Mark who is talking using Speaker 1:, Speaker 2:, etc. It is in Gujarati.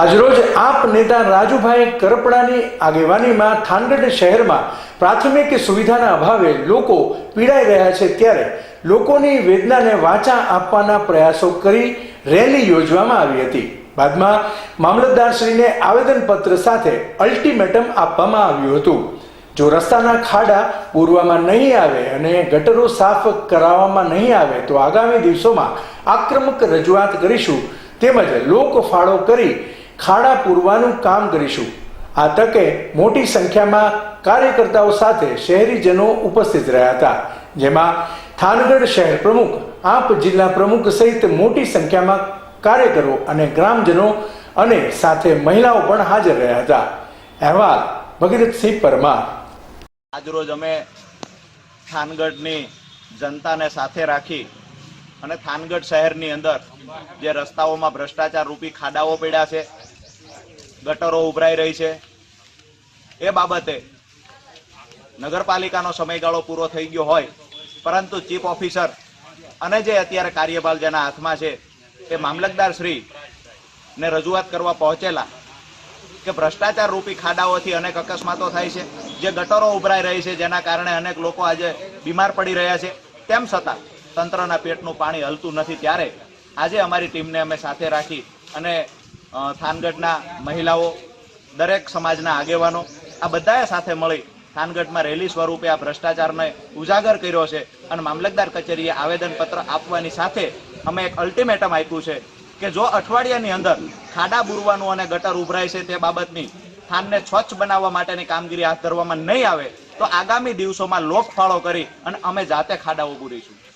Speaker 1: આજરોજ આપ નેતા રાજુભાઈ કરપડાની આગેવાનીમાં થાનગઢ શહેરમાં પ્રાથમિક સુવિધાના અભાવે લોકો પીડાઈ રહ્યા છે ત્યારે લોકોની વેદનાને વાચા આપવાના પ્રયાસો કરી રેલી યોજવામાં આવી હતી. બાદમાં મામલતદારશ્રીને આવેદનપત્ર સાથે અલ્ટિમેટમ આપવામાં આવ્યું હતું. જો રસ્તાના ખાડા પૂરવામાં નહીં આવે અને ગટરો સાફ કરાવવામાં નહીં આવે તો આગામી દિવસોમાં આક્રમક રજૂઆત કરીશું. તેમજ લોક ફાળો કરી ખાડા પૂરવાનું કામ કરીશું. આ તકે મોટી સંખ્યામાં કાર્યકર્તાઓ સાથે શહેરીજનો ઉપસ્થિત રહ્યા હતા. જેમાં થાનગઢ શહેર પ્રમુખ, આપ જિલ્લા પ્રમુખ સહિત મોટી સંખ્યામાં કાર્યકરો અને ગ્રામજનો અને સાથે મહિલાઓ પણ હાજર રહ્યા હતા. અહેવાલ, ભગીરથસિંહ પરમાર.
Speaker 2: આજરોજ અમે થાનગઢની જનતાને સાથે રાખી અને થાનગઢ શહેરની અંદર જે રસ્તાઓમાં ભ્રષ્ટાચાર રૂપી ખાડાઓ પડ્યા છે ગટરો ઉભરાઈ રહી છે. એ બાબતે નગરપાલિકાનો સમયગાળો પૂરો થઈ ગયો હોય, પરંતુ ચીફ ઓફિસર અને જે અત્યારે કાર્યભાર જેના હાથમાં છે તે મામલતદાર શ્રી ને રજૂઆત કરવા પહોંચેલા કે ભ્રષ્ટાચાર રૂપી ખાડાઓથી અનેક અકસ્માતો થાય છે, જે ગટરો ઉભરાઈ રહી છે, જેના કારણે અનેક લોકો આજે બીમાર પડી રહ્યા છે. તેમ છતાં તંત્રના પેટનું પાણી હલતું નથી. ત્યારે આજે અમારી ટીમને અમે સાથે રાખી અને થાનગઢના મહિલાઓ, દરેક સમાજના આગેવાનો, આ બધાએ સાથે મળી થાનગઢમાં રેલી સ્વરૂપે આ ભ્રષ્ટાચારને ઉજાગર કર્યો છે અને મામલતદાર કચેરીએ આવેદનપત્ર આપવાની સાથે અમે એક અલ્ટિમેટમ આપ્યું છે કે જો અઠવાડિયાની અંદર ખાડા બુરવાનું અને ગટર ઉભરાય છે તે બાબતની થાનને સ્વચ્છ બનાવવા માટેની કામગીરી હાથ ધરવામાં નહીં આવે, તો આગામી દિવસોમાં લોકફાળો કરી અને અમે જાતે ખાડાઓ પૂરીશું